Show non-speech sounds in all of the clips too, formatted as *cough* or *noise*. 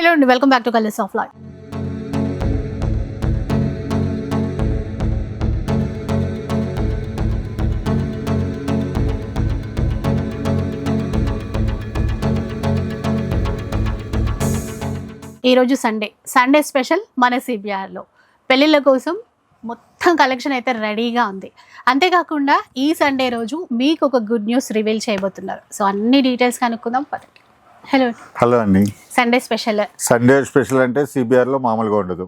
Hello అండి welcome back to colours of life. ఈరోజు Sunday Sunday special మన సిబిఆర్లో పెళ్ళిళ్ళ కోసం మొత్తం కలెక్షన్ అయితే రెడీగా ఉంది. అంతేకాకుండా ఈ సండే రోజు మీకు ఒక గుడ్ న్యూస్ రివీల్ చేయబోతున్నారు. సో అన్ని డీటెయిల్స్ కనుక్కుందాం పదండి. హలో. హలో అండి. Sunday special. సండే స్పెషల్ అంటే సిబిఆర్లో మామూలుగా ఉండదు.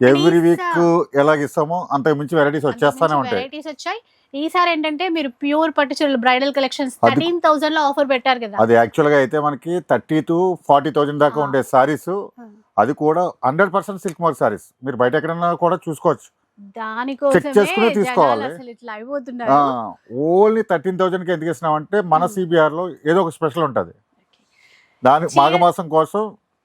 ఎవ్రీ వీక్ ఎలాగ ఇస్తామో అంతకు మించి వెరైటీస్ వచ్చేస్తానే ఉంటాయి. వెరైటీస్ వచ్చాయి. ఈసారి ఏంటంటే మీరు ప్యూర్ పట్టు చీరలు బ్రైడల్ కలెక్షన్స్ థర్టీన్ థౌసండ్లో ఆఫర్ పెట్టారు కదా. అది యాక్చువల్గా అయితే మనకి థర్టీ టు ఫార్టీ థౌజండ్ దాకా. ఉండే సారీస్ Hmm. అది కూడా hundred percent silk mark saris మీరు బయట ఎక్కడైనా కూడా చూసుకోవచ్చు. దానికోసమే తీసుకోవాలి. ఓన్లీ థర్టీన్ థౌజండ్కి ఎందుకు ఇస్తున్నాం అంటే మన Hmm. సిబిఆర్లో ఏదో ఒక స్పెషల్ ఉంటది. దాని మాఘమాసం కోసం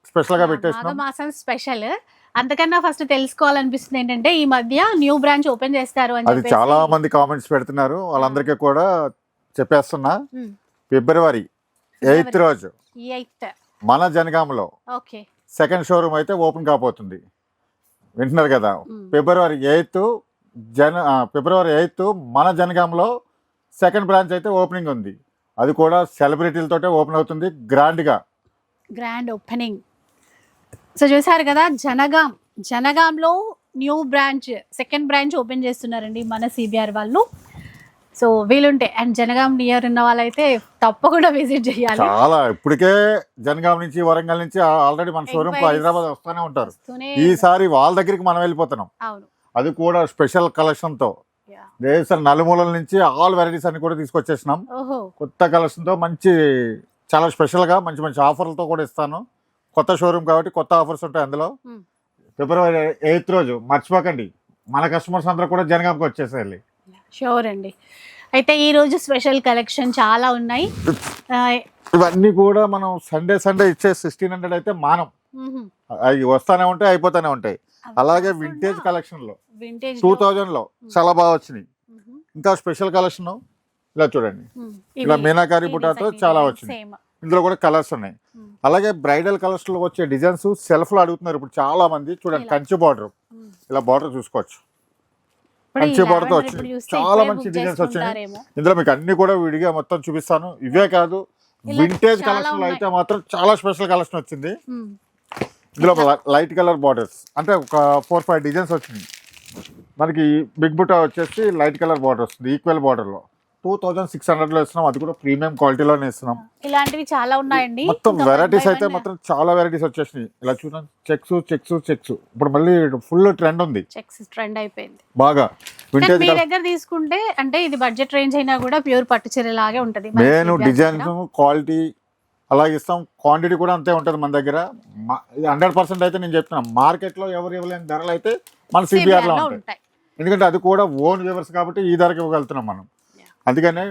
స్పెషల్గా పెట్టేసినాం. మాసం స్పెషల్ అంతకన్నా ఫస్ట్ తెలుసుకోవాలనిపిస్తుంది ఏంటంటే ఈ మధ్య న్యూ బ్రాంచ్ ఓపెన్ చేస్తారు అని అది చాలా మంది కామెంట్స్ పెడుతున్నారు. వాళ్ళందరికీ కూడా చెప్పేస్తున్నా. ఫిబ్రవరి ఎయిత్ రోజు. మన జనగాంలో ఓకే. సెకండ్ షోరూమ్ అయితే ఓపెన్ కాబోతుంది. వింటున్నారు కదా. ఫిబ్రవరి ఎయిత్ జన ఫిబ్రవరి ఎయిత్ మన జనగాంలో సెకండ్ బ్రాంచ్ అయితే ఓపెనింగ్ ఉంది. అది కూడా సెలబ్రిటీలతోటే ఓపెన్ అవుతుంది. గ్రాండ్గా గ్రాండ్ ఓపెనింగ్ సో చూసారు కదా Jangaon జనగాంలో new branch second branch open చేస్తున్నారండి మన సిబిఆర్ వాళ్ళు. సో వీలుంటే అండ్ జనగాం నియర్ ఉన్న వాళ్ళైతే తప్పకుండా విజిట్ చేయాలి. చాలా ఇప్పటికే జనగాం నుంచి వరంగల్ నుంచి ఆల్రెడీ మన షోరూమ్. హైదరాబాద్ వస్తూనే ఉంటారు. ఈసారి వాళ్ళ దగ్గరికి మనం వెళ్ళిపోతున్నాం. అవును. అది కూడా స్పెషల్ కలెక్షన్తో. దేశ నలుమూలల నుంచి ఆల్ వెరైటీస్ అన్ని కూడా తీసుకొచ్చేసినాం. కొత్త కలెక్షన్తో మంచి చాలా స్పెషల్గా మంచి మంచి ఆఫర్లతో కూడా ఇస్తాను. కొత్త షోరూమ్ కాబట్టి కొత్త ఆఫర్స్ ఉంటాయి అందులో. Hmm. ఫిబ్రవరి ఎయిత్ రోజు మర్చిపోకండి. మన కస్టమర్స్ అందరూ కూడా జనగాంకి వచ్చేసేయాలి. షూర్ అండి. అయితే ఈ రోజు స్పెషల్ కలెక్షన్ చాలా ఉన్నాయి. ఇవన్నీ కూడా మనం సండే సండే ఇచ్చే సిక్స్టీన్ హండ్రెడ్ అయితే మానం. అవి వస్తానే ఉంటాయి అయిపోతానే ఉంటాయి. అలాగే వింటేజ్ కలెక్షన్లో వింటేజ్ టూ థౌజండ్లో చాలా బాగా వచ్చినాయి. ఇంకా స్పెషల్ కలెక్షన్ ఇలా చూడండి. ఇలా మీనాకారి బుటాతో చాలా వచ్చింది ఇందులో కూడా కలర్స్ ఉన్నాయి. అలాగే బ్రైడల్ కలర్స్లో వచ్చే డిజైన్స్ సెల్ఫ్లో అడుగుతున్నారు ఇప్పుడు చాలా మంది. చూడండి. కంచి బార్డర్ ఇలా బార్డర్ చూసుకోవచ్చు. మంచి border తో వచ్చింది. చాలా మంచి designs వచ్చినాయి. ఇందులో మీకు అన్ని కూడా విడిగా మొత్తం చూపిస్తాను. ఇవే కాదు వింటేజ్ కలెక్షన్లో. అయితే మాత్రం చాలా స్పెషల్ కలెక్షన్ వచ్చింది. ఇందులో లైట్ కలర్ బార్డర్స్ అంటే ఒక ఫోర్ ఫైవ్ డిజైన్స్ వచ్చింది. మనకి బిగ్ బుటా వచ్చేసి లైట్ కలర్ బార్డర్ వస్తుంది ఈక్వల్ బార్డర్లో. టూ థౌజండ్ సిక్స్ హండ్రెడ్లో ఇస్తున్నాం అది కూడా ప్రీమియం క్వాలిటీలోనే ఇస్తున్నాం ఇలాంటివి చాలా ఉన్నాయండి. మొత్తం వెరైటీస్ అయితే మాత్రం చాలా వెరైటీస్ వచ్చేసినాయి. ఇలా చూడండి చెక్స్ చెక్స్ చెక్స్ ఇప్పుడు మళ్ళీ ఫుల్ ట్రెండ్ ఉంది. చెక్స్ ట్రెండ్ అయిపోయింది. బాగా. మీ దగ్గర తీసుకుంటే అంటే ఇది బడ్జెట్ రేంజ్ అయినా కూడా ప్యూర్ పట్టు చీర లాగే ఉంటది. నేను దగ్గర. క్వాలిటీ అలాగే ఇస్తాం. క్వాంటిటీ కూడా అంతే ఉంటుంది మన దగ్గర. హండ్రెడ్ పర్సెంట్ అయితే నేను చెప్తున్నాను మార్కెట్లో ఎవరు ఇవ్వలేని ధరలు అయితే మన CBR సిబిఆర్లో లో ఉంటాయి. ఎందుకంటే అది కూడా ఓన్ వ్యూవర్స్ కాబట్టి ఈ ధరకి ఇవ్వగలుగుతున్నాం మనం. అందుకనే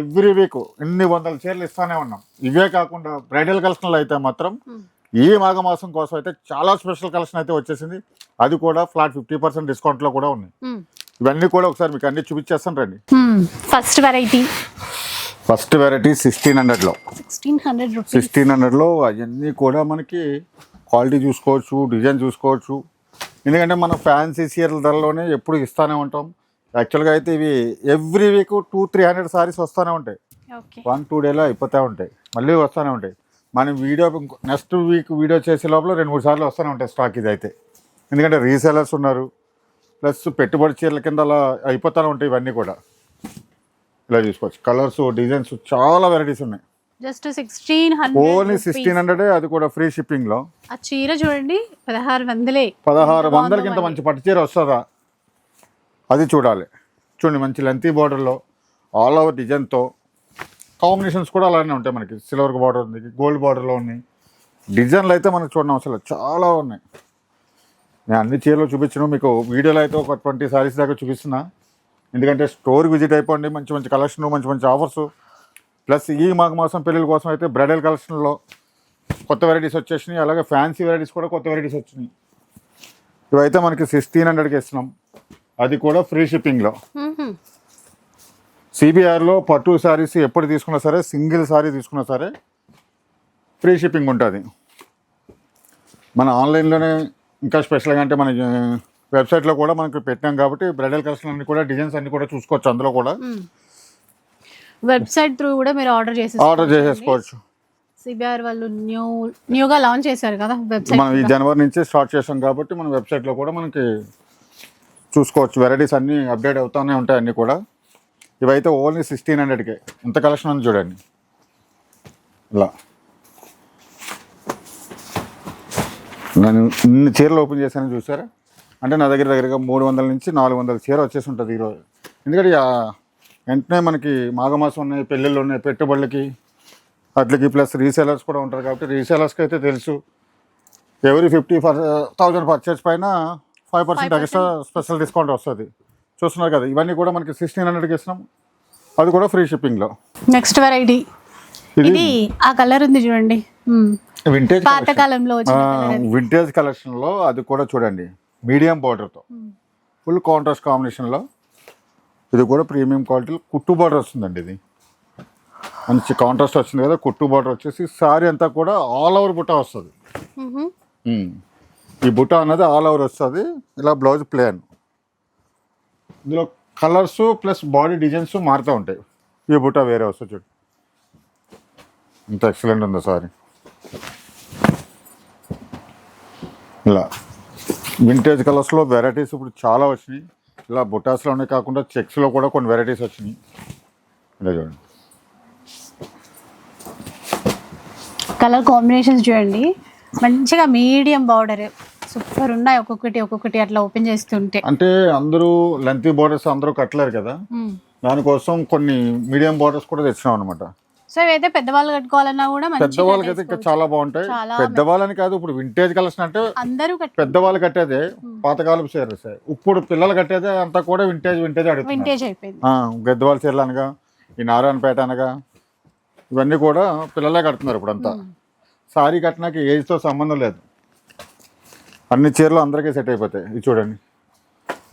ఎవ్రీ వీక్ ఎన్ని వందల చీరలు ఇస్తానే ఉన్నాం. ఇవే కాకుండా బ్రైడల్ కలెక్షన్లు అయితే మాత్రం Hmm. ఈ మాఘమాసం కోసం అయితే చాలా స్పెషల్ కలెక్షన్ అయితే వచ్చేసింది. అది కూడా ఫ్లాట్ ఫిఫ్టీ పర్సెంట్ డిస్కౌంట్లో కూడా ఉన్నాయి. ఇవన్నీ కూడా ఒకసారి మీకు అన్ని చూపించేస్తాను రండి. First variety first variety sixteen హండ్రెడ్లో. సిక్స్టీన్ హండ్రెడ్ సిక్స్టీన్ హండ్రెడ్లో అవన్నీ కూడా మనకి క్వాలిటీ చూసుకోవచ్చు డిజైన్ చూసుకోవచ్చు. ఎందుకంటే మనం ఫ్యాన్సీ చీరల ధరలోనే ఎప్పుడు ఇస్తూనే ఉంటాం. యాక్చువల్గా అయితే ఇవి every week two three hundred saris వస్తూనే ఉంటాయి. వన్ టూ డేలో అయిపోతూ ఉంటాయి. మళ్ళీ వస్తూనే ఉంటాయి. మనం వీడియో నెక్స్ట్ వీక్ వీడియో చేసే లోపల రెండు మూడు సార్లు వస్తూనే ఉంటాయి స్టాక్ ఇది అయితే ఎందుకంటే రీసేలర్స్ ఉన్నారు. ప్లస్ పెట్టుబడి చీరల కింద అలా అయిపోతూనే ఉంటాయి ఇవన్నీ కూడా. ఇలా చూసుకోవచ్చు కలర్స్ డిజైన్స్ చాలా వెరైటీస్ ఉన్నాయి. Just sixteen only sixteen hundred అది కూడా ఫ్రీ షిప్పింగ్లో ఆ చీర చూడండి పదహారు వందలే. పదహారు వందలకి ఇంత బాగుందో మంచి పట్టు చీర వస్తుందా? అది చూడాలి. చూడండి మంచి లెంతీ బార్డర్లో ఆల్ ఓవర్ డిజైన్తో కాంబినేషన్స్ కూడా అలానే ఉంటాయి మనకి. సిల్వర్ బార్డర్ ఉంది గోల్డ్ బార్డర్లో ఉన్నాయి. డిజైన్లు అయితే మనకు చూడడం అసలు చాలా ఉన్నాయి. నేను అన్ని చీరలు చూపించను మీకు వీడియోలో అయితే ఒక ట్వంటీ సారీస్ దాకా చూపిస్తున్నా. ఎందుకంటే స్టోర్ విజిట్ అయిపోండి మంచి మంచి కలెక్షన్ మంచి మంచి ఆఫర్స్. ప్లస్ ఈ మాఘ మాసం పెళ్ళిళ్ళ కోసం అయితే బ్రైడల్ కలెక్షన్లో కొత్త వెరైటీస్ వచ్చేసినాయి. అలాగే ఫ్యాన్సీ వెరైటీస్ కూడా కొత్త వెరైటీస్ వచ్చినాయి. ఇవైతే మనకి సిక్స్టీన్ హండ్రెడ్కి ఇస్తున్నాం. అది కూడా ఫ్రీ షిప్పింగ్లో. సిబిఆర్లో పట్టు శారీస్ ఎప్పుడు తీసుకున్నా సరే సింగిల్ శారీ తీసుకున్నా సరే ఫ్రీ షిప్పింగ్ ఉంటుంది. మన ఆన్లైన్లోనే ఇంకా స్పెషల్గా అంటే మన వెబ్సైట్లో కూడా మనకి పెట్టాం కాబట్టి బ్రైడల్ కలెక్షన్ అన్ని కూడా డిజైన్స్ అన్ని కూడా చూసుకోవచ్చు అందులో కూడా. వెబ్సైట్ త్రూ కూడా మీరు ఆర్డర్ చేసి ఆర్డర్ చేసేసుకోవచ్చు. సిబిఆర్ వాళ్ళు న్యూ న్యూగా లాంచ్ చేశారు కదా వెబ్సైట్ మనం ఈ జనవరి నుంచి స్టార్ట్ చేసాం కాబట్టి మన వెబ్సైట్లో కూడా మనకి చూసుకోవచ్చు. వెరైటీస్ అన్నీ అప్డేట్ అవుతూనే ఉంటాయి అన్నీ కూడా. ఇవైతే ఓన్లీ సిక్స్టీన్ హండ్రెడ్కే. ఇంత కలెక్షన్ ఉంది చూడండి. ఇలా. నేను ఇన్ని చీరలు ఓపెన్ చేశాను చూసారా? అంటే నా దగ్గర దగ్గరగా మూడు వందల నుంచి నాలుగు వందల చీర వచ్చేసి ఉంటుంది ఈరోజు ఎందుకంటే వెంటనే మనకి మాఘమాసం ఉన్నాయి పెళ్ళిళ్ళు ఉన్నాయి పెట్టుబడులకి అట్లకి ప్లస్ రీసేలర్స్ కూడా ఉంటారు కాబట్టి రీసేలర్స్కి అయితే తెలుసు. ఎవరి ఫిఫ్టీ ఫర్ థౌజండ్ పర్చేస్ పైన five percent extra special discount వస్తుంది. చూస్తున్నారు కదా ఇవన్నీ కూడా మనకి సిక్స్టీన్ హండ్రెడ్కి ఇస్తున్నాం. అది కూడా ఫ్రీ షిప్పింగ్లో. Next variety. ఇది ఆ కలర్ ఉంది చూడండి. వింటేజ్ పాత కాలంలో వచ్చిన colour అది. వింటేజ్ కలెక్షన్లో అది కూడా చూడండి. మీడియం బార్డర్తో. ఫుల్ కాంట్రాస్ట్ కాంబినేషన్లో ఇది కూడా ప్రీమియం క్వాలిటీలో కుట్టు బార్డర్ వస్తుందండి ఇది. మంచి కాంట్రాస్ట్ వచ్చింది కదా కుట్టు బార్డర్ వచ్చేసి సారీ అంతా కూడా ఆల్ ఓవర్ బుట్ట వస్తుంది. ఈ బుట్ట అన్నది ఆల్ ఓవర్ వస్తుంది. ఇలా బ్లౌజ్ ప్లేన్ ఇందులో కలర్స్ ప్లస్ బాడీ డిజైన్స్ మారుతూ ఉంటాయి. ఈ బుట్ట వేరే వస్తుంది చూడు. ఇంత ఎక్సలెంట్ ఉందో సారీ. ఇలా. వింటేజ్ కలర్స్లో వెరైటీస్ ఇప్పుడు చాలా వచ్చినాయి. ఇలా బుటాస్లోనే కాకుండా చెక్స్లో కూడా కొన్ని వెరైటీస్ వచ్చినాయి. ఇలా చూడండి. కలర్ కాంబినేషన్స్ చూడండి. మంచిగా మీడియం బార్డర్ సూపర్ ఉన్నాయి ఒక్కొక్కటి ఒక్కొక్కటి అట్లా ఓపెన్ చేస్తుంటే. అంటే అందరూ లెంతీ బోర్డర్స్ అందరూ కట్టలేరు కదా. దానికోసం కొన్ని మీడియం బార్డర్స్ కూడా తెచ్చినాం అనమాట సో ఇవైతే పెద్దవాళ్ళు కట్టుకోవాలన్నా కూడా పెద్దవాళ్ళకి అయితే ఇంకా చాలా బాగుంటాయి. పెద్దవాళ్ళని కాదు ఇప్పుడు వింటేజ్ కలెక్షన్ అంటే అందరూ పెద్దవాళ్ళు కట్టేదే పాతకాలపు చీరలు. ఇప్పుడు పిల్లలు కట్టేదే అంతా కూడా వింటేజ్ వింటేజ్ అడుగుతున్నారు. వింటేజ్ అయిపోయింది. గద్దెవాళ్ళ చీరలు అనగా ఈ నారాయణపేట అనగా ఇవన్నీ కూడా పిల్లలే కడుతున్నారు ఇప్పుడు అంతా. సారీ కట్టినాక ఏజ్తో సంబంధం లేదు. అన్ని చీరలు అందరికీ సెట్ అయిపోతాయి. ఇది చూడండి.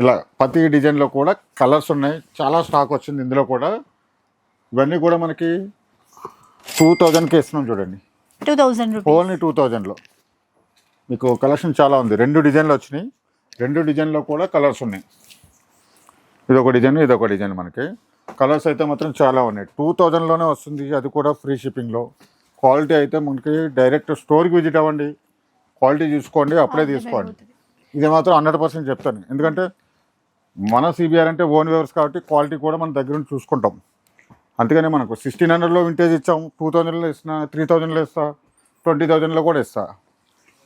ఇలా ప్రతి డిజైన్లో కూడా కలర్స్ ఉన్నాయి. చాలా స్టాక్ వచ్చింది ఇందులో కూడా. ఇవన్నీ కూడా మనకి టూ థౌజండ్కి ఇస్తున్నాం చూడండి. టూ థౌజండ్ ఓన్లీ టూ థౌజండ్లో మీకు కలెక్షన్ చాలా ఉంది. రెండు డిజైన్లు వచ్చినాయి. రెండు డిజైన్లో కూడా కలర్స్ ఉన్నాయి. ఇది ఒక డిజైన్ ఇది ఒక డిజైన్ మనకి. కలర్స్ అయితే మాత్రం చాలా ఉన్నాయి. టూ థౌజండ్లోనే వస్తుంది. అది కూడా ఫ్రీ షిప్పింగ్లో క్వాలిటీ అయితే మనకి డైరెక్ట్ స్టోర్కి విజిట్ అవ్వండి. క్వాలిటీ చూసుకోండి అప్పుడే తీసుకోండి. ఇది మాత్రం హండ్రెడ్ పర్సెంట్ చెప్తాను. ఎందుకంటే మన సిబిఆర్ అంటే ఓన్ వ్యూవర్స్ కాబట్టి క్వాలిటీ కూడా మన దగ్గర నుంచి చూసుకుంటాం. అందుకని మనకు సిక్స్టీన్ హండ్రెడ్లో వింటేజ్ ఇచ్చాం టూ థౌజండ్లో ఇస్తున్నా త్రీ థౌజండ్లో ఇస్తా ట్వంటీ థౌజండ్లో కూడా ఇస్తా.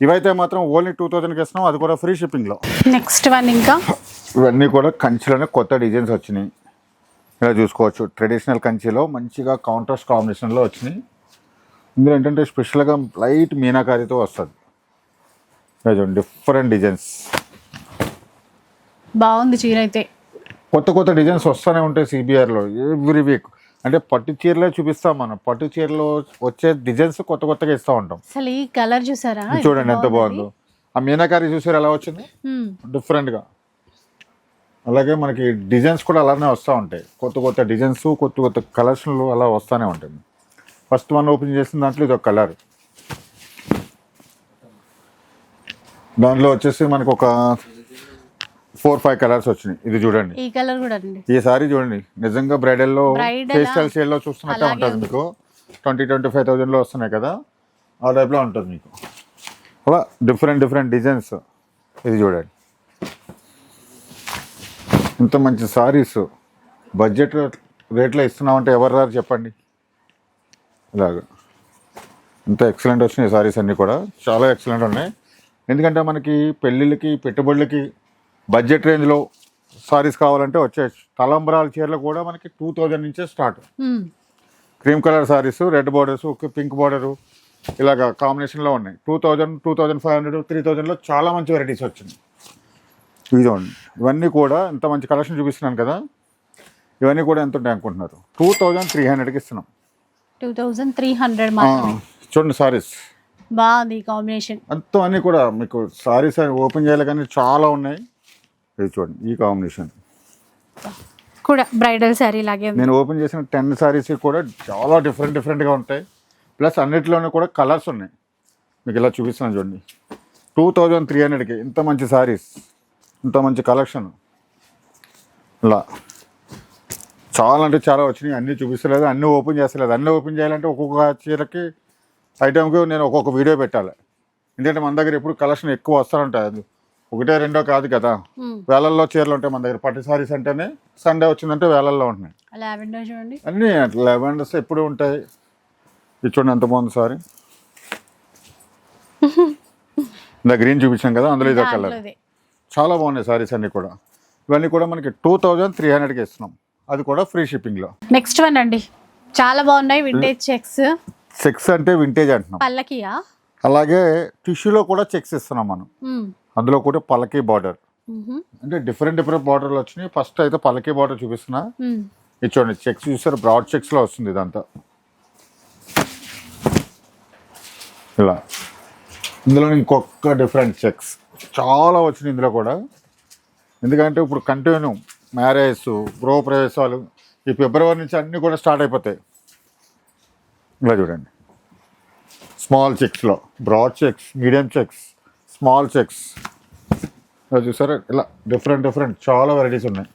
ఇవైతే మాత్రం ఓన్లీ టూ థౌజండ్కి ఇస్తున్నాం అది కూడా ఫ్రీ షిప్పింగ్లో నెక్స్ట్ వన్ ఇంకా? ఇవన్నీ కూడా కంచిలోనే కొత్త డిజైన్స్ వచ్చినాయి. ఇలా చూసుకోవచ్చు. ట్రెడిషనల్ కంచిలో మంచిగా కాంట్రాస్ట్ కాంబినేషన్లో వచ్చినాయి. ఇందులో ఏంటంటే స్పెషల్గా లైట్ మీనాకారితో వస్తుంది. చూడండి డిఫరెంట్ డిజైన్స్ బాగుంది చీర అయితే. కొత్త కొత్త డిజైన్స్ వస్తూనే ఉంటాయి సిబిఆర్లో ఎవ్రీ వీక్ అంటే పట్టు చీరలే చూపిస్తాం మనం. పట్టు చీరలో వచ్చే డిజైన్స్ కొత్త కొత్తగా ఇస్తూ ఉంటాం. అసలు ఈ కలర్ చూసారా? చూడండి ఎంత బాగుందో. ఆ మీనాకారి చూసారు ఎలా వచ్చింది? మ్మ్. డిఫరెంట్గా అలాగే మనకి డిజైన్స్ కూడా అలానే వస్తూ ఉంటాయి. కొత్త కొత్త డిజైన్స్ కొత్త కొత్త కలర్షన్లు అలా వస్తూనే ఉంటాయి ఫస్ట్ వన్ ఓపెన్ చేసిన దాంట్లో ఇది ఒక కలర్ దాంట్లో వచ్చేసి మనకు ఒక ఫోర్ ఫైవ్ కలర్స్ వచ్చినాయి. ఇది చూడండి. ఈ కలర్ కూడా అండి. ఈ సారీ చూడండి. నిజంగా బ్రైడల్లో Bridal ఫేషియల్ షేడ్లో చూస్తున్నట్టే అలాగే ఉంటుంది మీకు. ట్వంటీ ట్వంటీ ఫైవ్ థౌజండ్లో వస్తున్నాయి కదా. ఆ టైప్లో ఉంటుంది మీకు. అలా డిఫరెంట్ డిఫరెంట్ డిజైన్స్. ఇది చూడండి. ఇంత మంచి సారీస్. బడ్జెట్ రేట్లో ఇస్తున్నామంటే ఎవరు రారు చెప్పండి. ఇలాగ. ఇంత ఎక్సలెంట్ వచ్చినాయి సారీస్ అన్నీ కూడా. చాలా ఎక్సలెంట్ ఉన్నాయి. ఎందుకంటే మనకి పెళ్ళిళ్ళకి పెట్టుబడులకి బడ్జెట్ రేంజ్లో సారీస్ కావాలంటే వచ్చేసి తలంబరాల చీరలు కూడా మనకి టూ థౌజండ్ నుంచే start. Cream colour saris red borders pink border ఇలాగ కాంబినేషన్లో ఉన్నాయి. Two thousand two thousand five hundred three థౌజండ్లో చాలా మంచి వెరైటీస్ వచ్చింది. చూడండి ఇవన్నీ కూడా ఇంత మంచి కలెక్షన్ చూపిస్తున్నాను కదా ఇవన్నీ కూడా ఎంత ఉంటాయి అనుకుంటున్నారు? టూ థౌజండ్ త్రీ హండ్రెడ్కి ఇస్తున్నాం. టూ థౌజండ్ త్రీ హండ్రెడ్ చూడండి సారీస్. బాగుంది కాంబినేషన్. అంతా అన్నీ కూడా మీకు సారీస్ ఓపెన్ చేయాలి కానీ చాలా ఉన్నాయి. ఇది చూడండి ఈ కాంబినేషన్. కూడా బ్రైడల్ శారీ లాగే నేను ఓపెన్ చేసిన టెన్ సారీస్ కూడా చాలా డిఫరెంట్ డిఫరెంట్గా ఉంటాయి. ప్లస్ అన్నిటిలోనే కూడా కలర్స్ ఉన్నాయి. మీకు ఇలా చూపిస్తున్నాను చూడండి. టూ థౌజండ్ త్రీ హండ్రెడ్కి ఇంత మంచి సారీస్ ఇంత మంచి కలెక్షన్. ఇలా. చాలా అంటే చాలా వచ్చినాయి అన్నీ చూపిస్తలేదు అన్నీ ఓపెన్ చేస్తలేదు. అన్నీ ఓపెన్ చేయాలంటే ఒక్కొక్క చీరకి ఐటెంకి నేను ఒక్కొక్క వీడియో పెట్టాలి. ఎందుకంటే మన దగ్గర ఎప్పుడు కలెక్షన్ ఎక్కువ వస్తూనే అది ఒకటే రెండో కాదు కదా. వేలల్లో చీరలు ఉంటాయి మన దగ్గర. పట్టు సారీస్ అంటేనే సండే వచ్చిందంటే వేలల్లో ఉంటున్నాయి. లావెండర్ చూడండి. అన్నీ లెవెండర్స్ ఎప్పుడు ఉంటాయి. ఇది చూడండి ఎంత బాగుంది సారీ ఇందా గ్రీన్ చూపించాం కదా అందులో ఇదో కలర్. చాలా బాగున్నాయి సారీస్ అన్నీ కూడా. ఇవన్నీ కూడా మనకి టూ థౌజండ్ త్రీ హండ్రెడ్కి ఇస్తున్నాం. అది కూడా ఫ్రీ షిప్పింగ్లో నెక్స్ట్ వన్ అండి. చాలా బాగున్నాయి వింటేజ్ చెక్స్ చెక్స్ అంటే వింటేజ్ అంటున్నాం. పల్లకియా? అలాగే టిష్యూలో కూడా చెక్స్ ఇస్తున్నాం మనం. అందులో కూడా పలకీ బార్డర్. అంటే డిఫరెంట్ డిఫరెంట్ బార్డర్లు వచ్చినాయి. ఫస్ట్ అయితే పలకీ బార్డర్ చూపిస్తున్నా. ఇది చూడండి చెక్స్ చూసారు? బ్రాడ్ చెక్స్లో వస్తుంది ఇదంతా. ఇలా. ఇందులో ఇంకొక డిఫరెంట్ చెక్స్. చాలా వచ్చినాయి ఇందులో కూడా. ఎందుకంటే ఇప్పుడు కంటిన్యూ మ్యారేజ్ గృహ ప్రవేశాలు ఈ ఫిబ్రవరి నుంచి అన్నీ కూడా స్టార్ట్ అయిపోతాయి. ఇలా చూడండి. Small చెక్స్లో. Broad checks medium checks. Small checks చూసారా? ఇలా డిఫరెంట్ డిఫరెంట్ చాలా వెరైటీస్ ఉన్నాయి.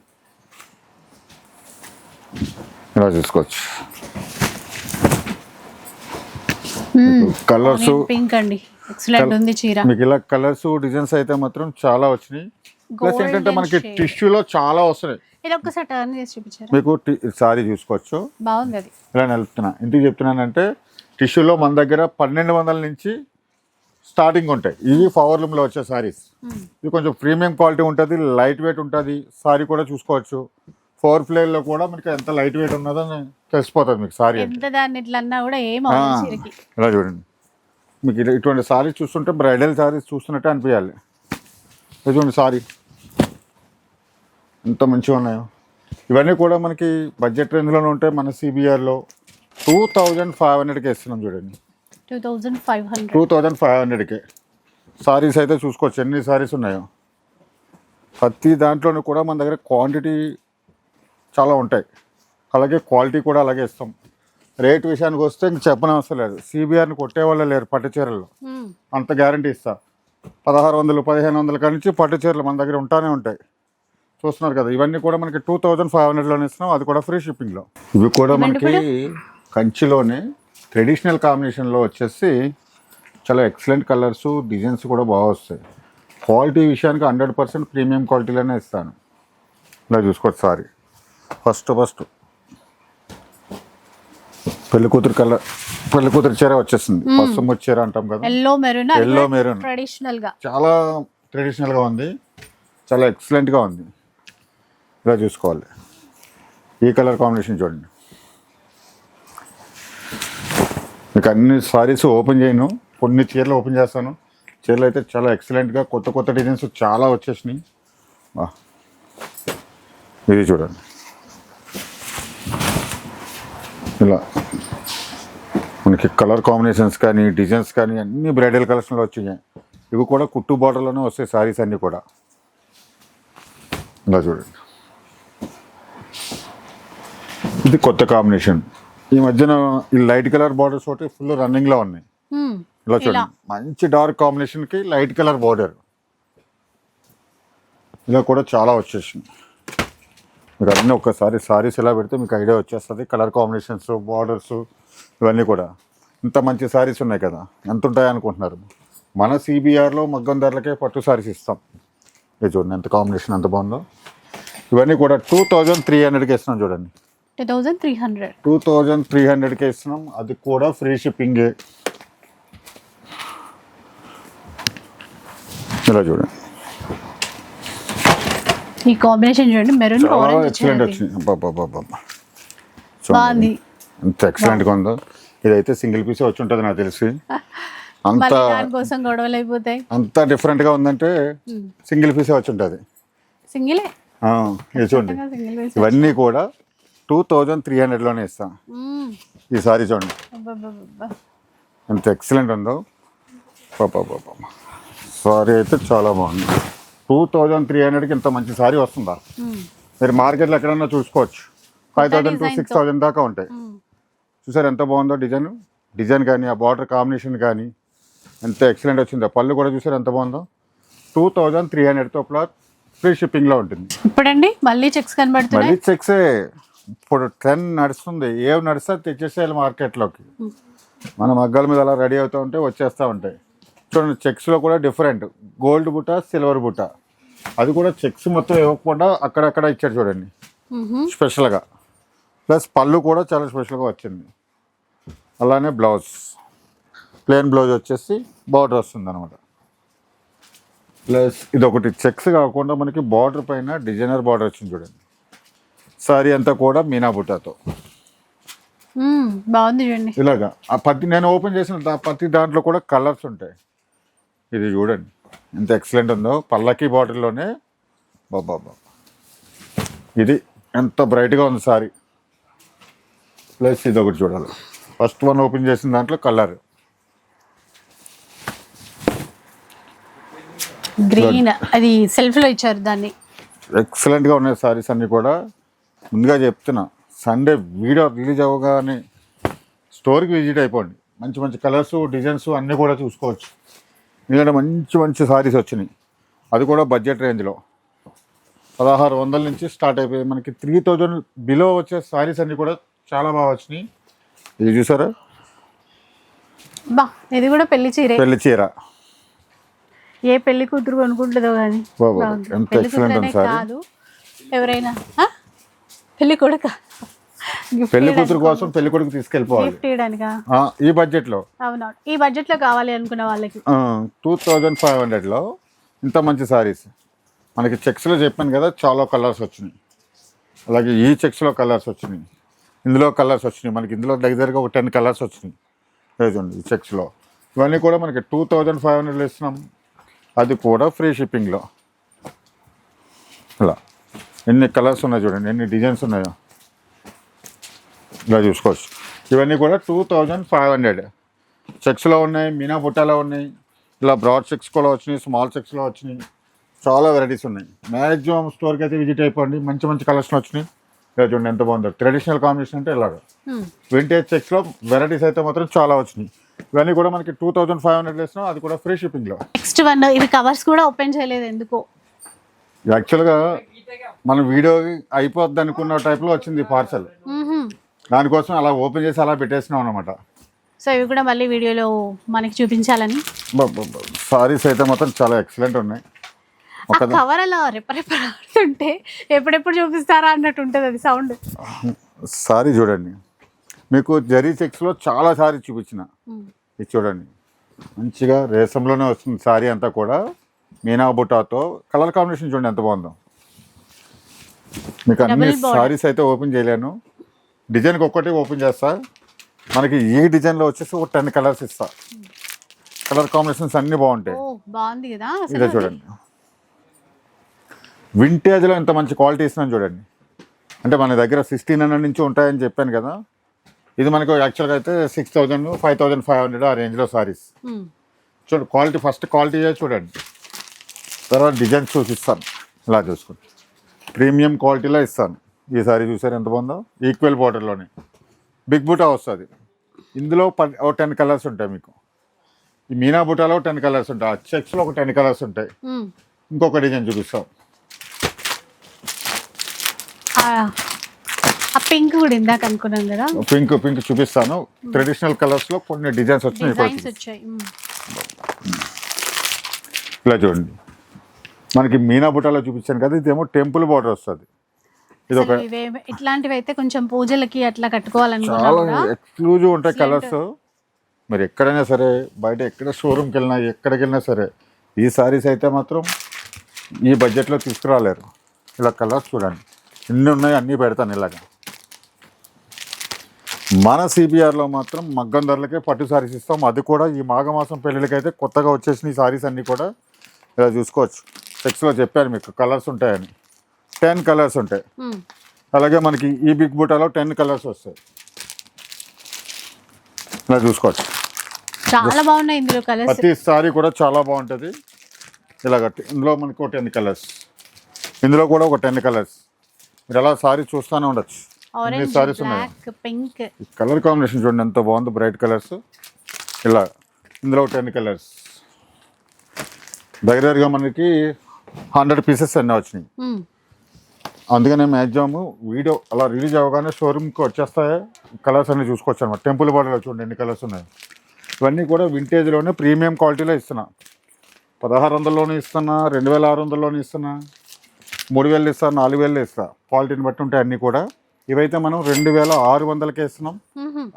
ఇలా చూసుకోవచ్చు. కలర్స్ పింక్ అండి. ఎక్సలెంట్ ఉంది చీర. మీకు ఇలా కలర్స్ డిజైన్స్ అయితే మాత్రం చాలా వచ్చినాయి. ప్లస్ ఏంటంటే మనకి. టిష్యూలో చాలా వస్తున్నాయి. ఇది ఒక్కసారి టర్న్ చేసి చూపించారు? మీకు సారీ చూసుకోవచ్చు. బాగుంది అది. ఇలా నిలుపుతున్నా. ఎందుకు చెప్తున్నానంటే టిష్యూలో మన దగ్గర పన్నెండు వందల నుంచి స్టార్టింగ్ ఉంటాయి. ఇవి పవర్ లూమ్లో వచ్చే సారీస్. మ్మ్. ఇది కొంచెం ప్రీమియం క్వాలిటీ ఉంటుంది లైట్ వెయిట్ ఉంటుంది. సారీ కూడా చూసుకోవచ్చు. ఫోర్ ఫ్లేర్లో కూడా మనకి ఎంత లైట్ వెయిట్ ఉన్నదో తెలిసిపోతుంది మీకు సారీ ఇలా చూడండి. మీకు ఇటువంటి సారీస్ చూస్తుంటే బ్రైడల్ సారీస్ చూస్తున్నట్టే అనిపించాలి చూడండి సారీ. ఎంత మంచిగా ఉన్నాయో. ఇవన్నీ కూడా మనకి బడ్జెట్ రేంజ్లోనే ఉంటాయి. మన సిబిఆర్లో టూ థౌజండ్ ఫైవ్ హండ్రెడ్కి ఇస్తున్నాం చూడండి. Two thousand five hundred two thousand five హండ్రెడ్కి సారీస్ అయితే చూసుకోవచ్చు. ఎన్ని సారీస్ ఉన్నాయో. ప్రతి దాంట్లోనూ కూడా మన దగ్గర క్వాంటిటీ చాలా ఉంటాయి. అలాగే క్వాలిటీ కూడా అలాగే ఇస్తాం. రేట్ విషయానికి వస్తే ఇంక చెప్పనవసరం లేదు. సిబిఆర్ని కొట్టేవాళ్ళే లేరు పట్టు చీరల్లో. అంత గ్యారంటీ ఇస్తా. పదహారు వందలు పదిహేను వందల నుంచి పట్టు చీరలు మన దగ్గర ఉంటానే ఉంటాయి. చూస్తున్నారు కదా ఇవన్నీ కూడా మనకి టూ థౌజండ్ ఫైవ్ హండ్రెడ్లోనే ఇస్తున్నాం. అది కూడా ఫ్రీ షిప్పింగ్లో ఇవి కూడా మనకి కంచిలోనే ట్రెడిషనల్ కాంబినేషన్లో వచ్చేసి చాలా ఎక్సలెంట్ కలర్స్ డిజైన్స్ కూడా బాగా వస్తాయి. క్వాలిటీ విషయానికి హండ్రెడ్ పర్సెంట్ ప్రీమియం క్వాలిటీలోనే ఇస్తాను. ఇలా చూసుకోవచ్చు సారీ. First first. పెళ్ళి కూతురు కలర్ పెళ్ళి కూతురు చీర వచ్చేసింది. పసుపు చీర అంటాం కదా. Yellow maroon Yellow maroon. ట్రెడిషనల్గా చాలా ట్రెడిషనల్గా ఉంది. చాలా ఎక్సలెంట్గా ఉంది. ఇలా చూసుకోవాలి. ఈ కలర్ కాంబినేషన్ చూడండి. మీకు అన్ని సారీస్ ఓపెన్ చేయను. కొన్ని చీరలు ఓపెన్ చేస్తాను. చీరలు అయితే చాలా ఎక్సలెంట్గా కొత్త కొత్త డిజైన్స్ చాలా వచ్చేసినాయి. ఇది చూడండి. ఇలా. మనకి కలర్ కాంబినేషన్స్ కానీ డిజైన్స్ కానీ అన్ని బ్రైడల్ కలెక్షన్లో వచ్చినాయి ఇవి కూడా కుట్టు బార్డర్లోనే వస్తాయి సారీస్ అన్నీ కూడా. ఇలా చూడండి. ఇది కొత్త కాంబినేషన్ ఈ మధ్యన ఈ లైట్ కలర్ బార్డర్స్ ఒకటి ఫుల్ రన్నింగ్లో ఉన్నాయి. మ్మ్. ఇలా చూడండి. మంచి డార్క్ కాంబినేషన్కి లైట్ కలర్ బార్డర్. ఇలా కూడా చాలా వచ్చేసింది. మీకు అన్నీ ఒక్కసారి సారీస్ ఎలా పెడితే మీకు ఐడియా వచ్చేస్తుంది. కలర్ కాంబినేషన్స్ బార్డర్స్ ఇవన్నీ కూడా. ఇంత మంచి సారీస్ ఉన్నాయి కదా. ఎంత ఉంటాయి అనుకుంటున్నారు? మన సిబిఆర్లో మగ్గం ధరలకే పట్టు సారీస్ ఇస్తాం. ఇది చూడండి ఎంత కాంబినేషన్ ఎంత బాగుందో. ఇవన్నీ కూడా టూ థౌజండ్ త్రీ హండ్రెడ్కి ఇస్తున్నాం చూడండి. Two thousand three hundred two thousand three హండ్రెడ్కి ఇస్తున్నాం. అది కూడా ఫ్రీ షిప్పింగే. ఇలా చూడండి ఈ కాంబినేషన్ చూడండి మెరూన్ ఆరెంజ్ ఎక్సలెంట్ వచ్చింది. బాగుంది. ఎంత ఎక్సలెంట్గా ఉందో. ఇదైతే సింగిల్ పీస్ వచ్చి ఉంటుంది నాకు తెలిసి. *laughs* అంత దానికోసం గొడవలు అయిపోతాయి. అంత డిఫరెంట్గా ఉందంటే సింగిల్ పీసే వచ్చి ఉంటుంది సింగిలే ఇది చూడండి. ఇవన్నీ కూడా టూ థౌజండ్ త్రీ హండ్రెడ్లోనే ఇస్తాం. ఈ సారీ చూడండి. ఎంత ఎక్సలెంట్ ఉందో. పాప సారీ అయితే చాలా బాగుంది. టూ థౌజండ్ త్రీ హండ్రెడ్కి ఇంత మంచి సారీ వస్తుందా. మీరు మార్కెట్లో ఎక్కడన్నా చూసుకోవచ్చు. ఫైవ్ థౌసండ్ టు సిక్స్తో. థౌసండ్ దాకా ఉంటాయి. చూసారు ఎంత బాగుందో డిజైన్? డిజైన్ కానీ ఆ బార్డర్ కాంబినేషన్ కానీ ఎంత ఎక్సలెంట్ వచ్చిందో. పళ్ళు కూడా చూసారు ఎంత బాగుందో. టూ థౌజండ్ త్రీ హండ్రెడ్ తోపల ఫ్రీ షిప్పింగ్లో ఉంటుంది. ఇప్పుడండి మళ్ళీ చెక్స్ కనబడుతున్నాయి. మళ్ళీ చెక్సే ఇప్పుడు ట్రెండ్ నడుస్తుంది. ఏం నడిస్తే తెచ్చేసేయాలి మార్కెట్లోకి. మన మగ్గాల మీద అలా రెడీ అవుతూ ఉంటే వచ్చేస్తూ ఉంటాయి. చూడండి చెక్స్లో కూడా డిఫరెంట్. గోల్డ్ బుట్ట సిల్వర్ బుట్ట. అది కూడా చెక్స్ మొత్తం ఇవ్వకుండా అక్కడక్కడ ఇచ్చాడు చూడండి. స్పెషల్గా. ప్లస్ పళ్ళు కూడా చాలా స్పెషల్గా వచ్చింది. అలానే బ్లౌజ్. ప్లెయిన్ బ్లౌజ్ వచ్చేసి బార్డర్ వస్తుంది అనమాట ప్లస్ ఇది ఒకటి చెక్స్ కాకుండా మనకి బార్డర్ పైన డిజైనర్ బార్డర్ వచ్చింది చూడండి. సారీ అంతా కూడా మీనా బుట్టాతో. బాగుంది చూడండి. ఇలాగా. ఆ ప్రతి నేను ఓపెన్ చేసిన ప్రతి దాంట్లో కూడా కలర్స్ ఉంటాయి. ఇది చూడండి. ఎంత ఎక్సలెంట్ ఉందో. పల్లకి బాటిల్లోనే. బాబా ఇది ఎంత బ్రైట్గా ఉంది సారీ. ప్లస్ ఇది ఒకటి చూడాలి. ఫస్ట్ వన్ ఓపెన్ చేసిన దాంట్లో కలర్. గ్రీన్ అది సెల్ఫ్లో ఇచ్చారు దాన్ని. ఎక్సలెంట్గా ఉన్నాయి సారీస్ అన్నీ కూడా. ముందుగా చెప్తున్నా సండే వీడియో రిలీజ్ అవ్వగానే స్టోర్కి విజిట్ అయిపోండి. మంచి మంచి కలర్స్ డిజైన్స్ అన్నీ కూడా చూసుకోవచ్చు. ఎందుకంటే మంచి మంచి సారీస్ వచ్చినాయి. అది కూడా బడ్జెట్ రేంజ్లో పదహారు వందల నుంచి స్టార్ట్ అయిపోయి మనకి త్రీ థౌజండ్ బిలో వచ్చే సారీస్ అన్నీ కూడా చాలా బాగా వచ్చినాయి. ఇది చూసారా? బా ఇది కూడా పెళ్ళి చీరే. పెళ్ళి చీర. ఏ పెళ్ళి కూతురు కొనుక్కుంటుందో కానీ. ఎంత సారీ. ఎవరైనా? పెళ్ళి కొడుక. పెళ్ళి కూతురు కోసం పెళ్ళి కొడుకు తీసుకెళ్ళిపోవాలి. ఈ బడ్జెట్లో అవునవును. ఈ బడ్జెట్లో కావాలి అనుకున్న వాళ్ళకి. టూ థౌజండ్ ఫైవ్ హండ్రెడ్లో ఇంత మంచి సారీస్ మనకి చెక్స్లో చెప్పాను కదా చాలా కలర్స్ వచ్చినాయి. అలాగే ఈ చెక్స్లో కలర్స్ వచ్చినాయి. ఇందులో కలర్స్ వచ్చినాయి. మనకి ఇందులో దగ్గరగా ఒక టెన్ కలర్స్ వచ్చినాయి. చూడండి ఈ చెక్స్లో ఇవన్నీ కూడా మనకి టూ థౌజండ్ ఫైవ్ హండ్రెడ్లో ఇస్తున్నాం. అది కూడా ఫ్రీ షిప్పింగ్లో ఇలా ఎన్ని కలర్స్ ఉన్నాయి చూడండి ఎన్ని డిజైన్స్ ఉన్నాయో. ఇలా చూసుకోవచ్చు. ఇవన్నీ కూడా టూ థౌజండ్ ఫైవ్ హండ్రెడ్. చెక్స్లో ఉన్నాయి మీనా బుట్టాలో ఉన్నాయి ఇలా బ్రాడ్ చెక్స్ కూడా వచ్చినాయి స్మాల్ చెక్స్లో వచ్చినాయి. చాలా వెరైటీస్ ఉన్నాయి. మ్యాక్సిమం స్టోర్కి అయితే విజిట్ అయిపోండి మంచి మంచి కలెక్షన్ వచ్చినాయి. ఇలా చూడండి ఎంత బాగుందో. ట్రెడిషనల్ కాంబినేషన్ అంటే ఇలాగ. వింటేజ్ చెక్స్లో వెరైటీస్ అయితే మాత్రం చాలా వచ్చినాయి. ఇవన్నీ కూడా మనకి టూ థౌజండ్ ఫైవ్ హండ్రెడ్ వేసినాం అది కూడా ఫ్రీ షిప్పింగ్లో. నెక్స్ట్ వన్ ఇవి కవర్స్ కూడా ఓపెన్ చేయలేదు ఎందుకో? యాక్చువల్గా మన వీడియో అయిపోద్ది అనుకున్న టైప్లో వచ్చింది పార్సల్. దానికోసం అలా ఓపెన్ చేసి అలా పెట్టేసినాం అనమాట సో ఇవి కూడా మళ్ళీ వీడియోలో మనకి చూపించాలని. సారీస్ అయితే మాత్రం చాలా ఎక్సలెంట్ ఉన్నాయి. కవర్ అలా ఎప్పుడెప్పుడు చూపిస్తారా అన్నట్టు ఉంటుంది అది సౌండ్ సారీ చూడండి. మీకు జరీ చెక్స్లో చాలా సారీ చూపించిన. ఇది చూడండి. మంచిగా రేసంలోనే వస్తుంది సారీ అంతా కూడా. మీనా బుటాతో. కలర్ కాంబినేషన్ చూడండి ఎంత బాగుందో. మీకు అన్ని. సారీస్ అయితే ఓపెన్ చేయలేను. డిజైన్కి ఒక్కటి ఓపెన్ చేస్తా. మనకి ఈ డిజైన్లో వచ్చేసి ఒక టెన్ కలర్స్ ఇస్తా. కలర్ కాంబినేషన్స్ అన్నీ బాగుంటాయి. ఓ బాగుంది కదా ఇదే చూడండి. వింటేజ్లో ఎంత మంచి క్వాలిటీ ఇస్తున్నాను చూడండి. అంటే మన దగ్గర సిక్స్టీన్ హండ్రెడ్ నుంచి ఉంటాయని చెప్పాను కదా. ఇది మనకు యాక్చువల్గా అయితే six thousand five thousand five hundred ఆ రేంజ్లో సారీస్. చూడండి క్వాలిటీ ఫస్ట్ క్వాలిటీ చూడండి. తర్వాత డిజైన్స్ చూపిస్తాను. ఇలా చూసుకోండి. ప్రీమియం క్వాలిటీలో ఇస్తాను. ఈ సారీ చూసారు ఎంత బాగుందో? ఈక్వల్ బార్డర్లోనే బిగ్ బూటా వస్తుంది. ఇందులో ప- ఓ టెన్ కలర్స్ ఉంటాయి మీకు. ఈ మీనా బూటాలో టెన్ కలర్స్ ఉంటాయి. ఆ చెక్స్లో ఒక టెన్ కలర్స్ ఉంటాయి. ఇంకొక డిజైన్ చూపిస్తాం. పింక్ కూడా ఇందాక అనుకున్నాం కదా? పింక్ పింక్ చూపిస్తాను. ట్రెడిషనల్ కలర్స్లో కొన్ని డిజైన్స్ వచ్చాయి. ఇలా చూడండి. మనకి మీనా బుటాలో చూపించాను కదా ఇదేమో టెంపుల్ బార్డర్ వస్తుంది. ఇది ఒక ఇట్లాంటివి అయితే కొంచెం పూజలకి అట్లా చాలా కూడా ఎక్స్క్లూజివ్ ఉంటాయి కలర్స్ మరి ఎక్కడైనా సరే బయట ఎక్కడ షోరూమ్కి వెళ్ళినా ఎక్కడికి వెళ్ళినా సరే ఈ సారీస్ అయితే మాత్రం ఈ బడ్జెట్లో తీసుకురాలేరు. ఇలా కలర్స్ చూడండి. ఎన్ని ఉన్నాయి అన్నీ పెడతాను ఇలాగా. మన సిబిఆర్లో మాత్రం మగ్గం ధరలకే పట్టు సారీస్ ఇస్తాం. అది కూడా ఈ మాఘమాసం పెళ్ళిళ్ళకైతే కొత్తగా వచ్చేసిన ఈ సారీస్ అన్నీ కూడా ఇలా చూసుకోవచ్చు. సెక్స్లో చెప్పాను మీకు కలర్స్ ఉంటాయని. టెన్ కలర్స్ ఉంటాయి. మ్మ్. అలాగే మనకి ఈ బిగ్ బూటాలో టెన్ కలర్స్ వస్తాయి. ఇలా చూసుకోవచ్చు. చాలా బాగున్నాయి ఇందులో కలర్స్ ప్రతి సారీ కూడా చాలా బాగుంటుంది. ఇలాగ ఇందులో మనకి ఒక టెన్ కలర్స్ ఇందులో కూడా ఒక టెన్ కలర్స్ మీరు అలా సారీ చూస్తూనే ఉండొచ్చు. సారీస్ ఉన్నాయి. పింక్ కలర్ కాంబినేషన్ చూడండి ఎంత బాగుంది బ్రైట్ కలర్స్ ఇలా ఇందులో టెన్ కలర్స్ దగ్గర దగ్గరగా మనకి హండ్రెడ్ పీసెస్ అన్నీ వచ్చినాయి. అందుకనే మ్యాక్సిమమ్ వీడియో అలా రిలీజ్ అవ్వగానే షోరూమ్కి వచ్చేస్తాయి. కలర్స్ అన్ని చూసుకోవచ్చు అనమాట టెంపుల్ బాడీలో చూడండి ఎన్ని కలర్స్ ఉన్నాయి. ఇవన్నీ కూడా వింటేజ్లోనే ప్రీమియం క్వాలిటీలో ఇస్తున్నా. పదహారు వందల్లోనే ఇస్తున్నా రెండు వేల ఆరు వందల్లోనే ఇస్తున్నా మూడు వేలు ఇస్తా నాలుగు వేలు ఇస్తా. క్వాలిటీని బట్టి ఉంటాయి అన్నీ కూడా. ఇవైతే మనం రెండు వేల ఆరు వందలకే ఇస్తున్నాం.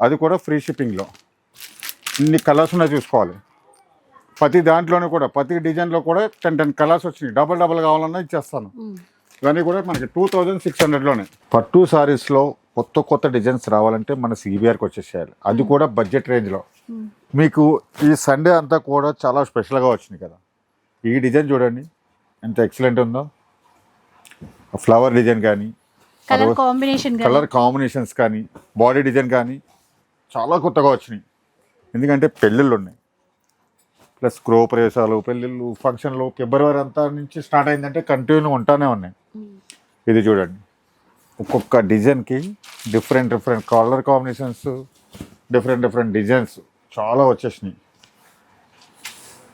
అది కూడా ఫ్రీ షిప్పింగ్లో ఇన్ని కలర్స్ ఉన్నాయి చూసుకోవాలి. ప్రతి దాంట్లోనే కూడా ప్రతి డిజైన్లో కూడా టెన్ టెన్ కలర్స్ వచ్చినాయి. డబల్ డబల్ కావాలన్నా ఇచ్చేస్తాను. ఇవన్నీ కూడా మనకి టూ థౌజండ్ సిక్స్ హండ్రెడ్లోనే. పట్టు సారీస్లో కొత్త కొత్త డిజైన్స్ రావాలంటే మన సిబిఆర్కి వచ్చేసేయాలి. అది కూడా బడ్జెట్ రేంజ్లో. మీకు ఈ సండే అంతా కూడా చాలా స్పెషల్గా వచ్చినాయి కదా. ఈ డిజైన్ చూడండి. ఎంత ఎక్సలెంట్ ఉందో. ఫ్లవర్ డిజైన్ కానీ కలర్ కాంబినేషన్ కానీ. కలర్ కాంబినేషన్స్ కానీ బాడీ డిజైన్ కానీ చాలా కొత్తగా వచ్చినాయి. ఎందుకంటే పెళ్ళిళ్ళు ఉన్నాయి. ప్లస్ గృహప్రవేశాలు పెళ్ళిళ్ళు ఫంక్షన్లు ఫిబ్రవరి అంతా నుంచి స్టార్ట్ అయిందంటే కంటిన్యూ ఉంటానే ఉన్నాయి. మ్మ్. ఇది చూడండి. ఒక్కొక్క డిజైన్కి different different colour combinations different different designs చాలా వచ్చేసినాయి.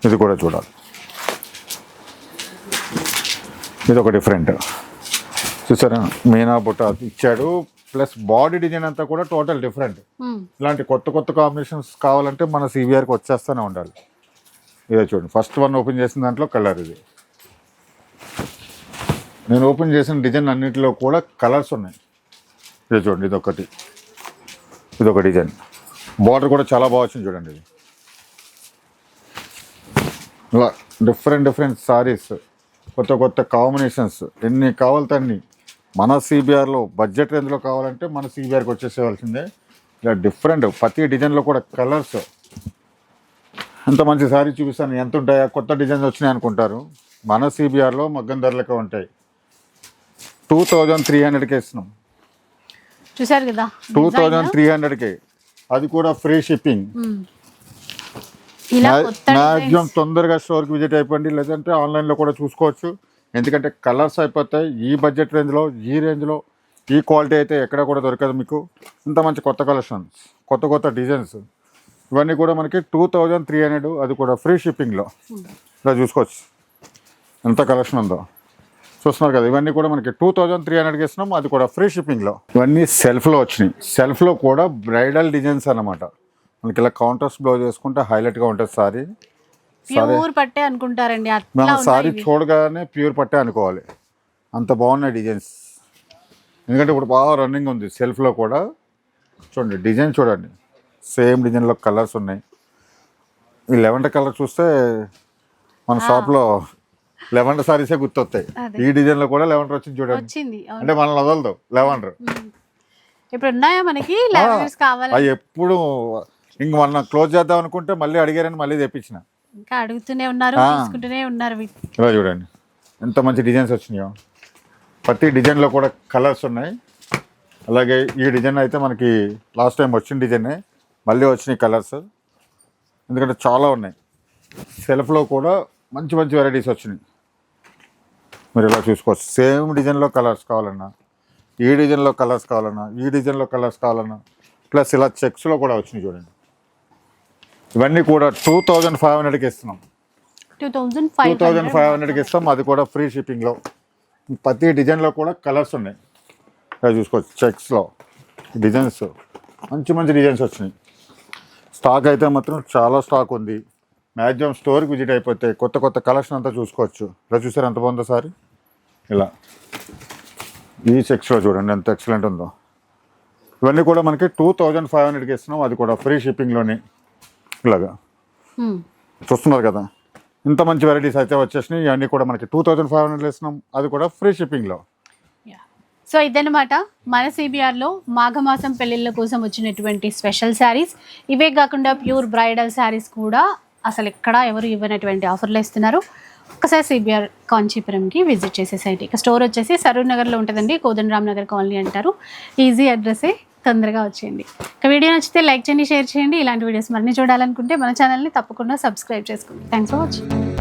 ఇది కూడా చూడాలి. ఇది ఒక డిఫరెంట్ చూసారా? మీనా బుట్ట ఇచ్చాడు. ప్లస్ బాడీ డిజైన్ అంతా కూడా టోటల్ డిఫరెంట్ మ్మ్. ఇలాంటి కొత్త కొత్త కాంబినేషన్స్ కావాలంటే మన సివిఆర్కి వచ్చేస్తూనే ఉండాలి. ఇదే చూడండి. ఫస్ట్ వన్ ఓపెన్ చేసిన దాంట్లో కలర్ ఇది. నేను ఓపెన్ చేసిన డిజైన్ అన్నింటిలో కూడా కలర్స్ ఉన్నాయి. ఇదే చూడండి ఇదొకటి ఇదొక డిజైన్ బార్డర్ కూడా చాలా బాగా వచ్చింది చూడండి ఇది. ఇలా డిఫరెంట్ డిఫరెంట్ సారీస్ కొత్త కొత్త కాంబినేషన్స్ ఎన్ని కావాలితే అన్ని. మన సిబిఆర్లో బడ్జెట్ రేంజ్లో కావాలంటే మన సిబిఆర్కి వచ్చేసేవాల్సిందే ఇలా డిఫరెంట్ ప్రతి డిజైన్లో కూడా కలర్స్ ఎంత మంచి సారీ చూపిస్తాను. ఎంత ఉంటాయా కొత్త డిజైన్స్ వచ్చినాయి అనుకుంటారు. మన సిబిఆర్లో మగ్గం ధరలకే ఉంటాయి. టూ థౌజండ్ త్రీ హండ్రెడ్కి ఇస్తున్నాం. చూసారు కదా? టూ. థౌజండ్ త్రీ హండ్రెడ్కి. అది కూడా ఫ్రీ షిప్పింగ్. మ్యాక్సిమం తొందరగా స్టోర్కి విజిట్ అయిపోండి. లేదంటే ఆన్లైన్లో కూడా చూసుకోవచ్చు. ఎందుకంటే కలర్స్ అయిపోతాయి. ఈ బడ్జెట్ రేంజ్లో ఈ రేంజ్లో ఈ క్వాలిటీ అయితే ఎక్కడ కూడా దొరకదు మీకు. ఇంత మంచి కొత్త కలెక్షన్స్ కొత్త కొత్త డిజైన్స్. ఇవన్నీ కూడా మనకి టూ థౌజండ్ త్రీ హండ్రెడ్ అది కూడా ఫ్రీ షిప్పింగ్లో. ఇలా చూసుకోవచ్చు. ఎంత కలెక్షన్ ఉందో. చూస్తున్నారు కదా ఇవన్నీ కూడా మనకి టూ థౌజండ్ త్రీ హండ్రెడ్కి ఇస్తున్నాం అది కూడా ఫ్రీ షిప్పింగ్లో. ఇవన్నీ సెల్ఫ్లో వచ్చినాయి. సెల్ఫ్లో కూడా బ్రైడల్ డిజైన్స్ అన్నమాట. మనకి ఇలా కౌంటర్స్ బ్లౌజ్ చేసుకుంటే హైలైట్గా ఉంటుంది సారీ. ప్యూర్ పట్టే అనుకుంటారండి మనం సారీ. చూడగానే ప్యూర్ పట్టే అనుకోవాలి. అంత బాగున్నాయి డిజైన్స్. ఎందుకంటే ఇప్పుడు బాగా రన్నింగ్ ఉంది సెల్ఫ్లో కూడా. చూడండి డిజైన్ చూడండి. సేమ్ డిజైన్లో కలర్స్ ఉన్నాయి. ఈ లెవెండర్ కలర్ చూస్తే మన షాప్లో లెవెండర్ సారీసే గుర్తొస్తాయి. ఈ డిజైన్లో కూడా లెవెండర్ వచ్చింది చూడండి. అంటే మనల్ని వదలదు లెవెండర్. మ్మ్. ఇప్పుడు ఉన్నాయా మనకి అవి ఎప్పుడు ఇంక మొన్న క్లోజ్ చేద్దాం అనుకుంటే మళ్ళీ అడిగారని మళ్ళీ తెప్పించిన. ఇంకా అడుగుతూనే ఉన్నారు. తీసుకుంటూనే ఉన్నారు ఇలా చూడండి. ఎంత మంచి డిజైన్స్ వచ్చినాయో. ప్రతి డిజైన్లో కూడా కలర్స్ ఉన్నాయి. అలాగే ఈ డిజైన్ అయితే మనకి లాస్ట్ టైం వచ్చిన డిజైనే. మళ్ళీ వచ్చినాయి కలర్స్. ఎందుకంటే చాలా ఉన్నాయి. సెల్ఫ్లో కూడా మంచి మంచి వెరైటీస్ వచ్చినాయి. మీరు ఇలా చూసుకోవచ్చు. సేమ్ డిజైన్లో కలర్స్ కావాలన్నా ఈ డిజైన్లో కలర్స్ కావాలన్నా ఈ డిజైన్లో కలర్స్ కావాలన్నా ప్లస్ ఇలా చెక్స్లో కూడా వచ్చినాయి చూడండి. ఇవన్నీ కూడా టూ థౌజండ్ ఫైవ్ హండ్రెడ్కి ఇస్తున్నాం. టూ థౌజండ్ ఫైవ్ హండ్రెడ్కి ఇస్తాం. అది కూడా ఫ్రీ షిప్పింగ్లో. ప్రతి డిజైన్లో కూడా కలర్స్ ఉన్నాయి. ఇలా చూసుకోవచ్చు. చెక్స్లో డిజైన్స్. మంచి మంచి డిజైన్స్ వచ్చినాయి. స్టాక్ అయితే మాత్రం చాలా స్టాక్ ఉంది. మ్యాక్సిమం స్టోర్కి విజిట్ అయిపోతే కొత్త కొత్త కలెక్షన్ అంతా చూసుకోవచ్చు. ఇలా చూసారు? ఎంత బాగుందో సారీ? ఇలా. ఈ చెక్స్లో చూడండి ఎంత ఎక్సలెంట్ ఉందో. ఇవన్నీ కూడా మనకి టూ థౌజండ్ ఫైవ్ హండ్రెడ్కి ఇస్తున్నాం. అది కూడా ఫ్రీ షిప్పింగ్లోనే ఇలాగా. చూస్తున్నారు కదా. ఇంత మంచి వెరైటీస్ అయితే వచ్చేసినాయి. ఇవన్నీ కూడా మనకి టూ థౌజండ్ ఫైవ్ హండ్రెడ్ ఇస్తున్నాం. అది కూడా ఫ్రీ షిప్పింగ్లో. సో ఇదన్నమాట మన సిబిఆర్లో మాఘమాసం పెళ్ళిళ్ళ కోసం వచ్చినటువంటి స్పెషల్ శారీస్. ఇవే కాకుండా ప్యూర్ బ్రైడల్ శారీస్ కూడా అసలు ఎక్కడ ఎవరు ఇవ్వనటువంటి ఆఫర్లు ఇస్తున్నారు ఒకసారి సిబిఆర్ కాంచీపురంకి విజిట్ చేసేసైతే ఇక స్టోర్ వచ్చేసి సరూర్ నగర్లో ఉంటుందండి కోదండరామ్ నగర్ కాలనీ అంటారు. ఈజీ అడ్రస్సే తొందరగా వచ్చేయండి. ఇక వీడియో నచ్చితే లైక్ చేయండి షేర్ చేయండి. ఇలాంటి వీడియోస్ మరిన్ని చూడాలనుకుంటే మన ఛానల్ని తప్పకుండా సబ్స్క్రైబ్ చేసుకోండి. Thanks for watching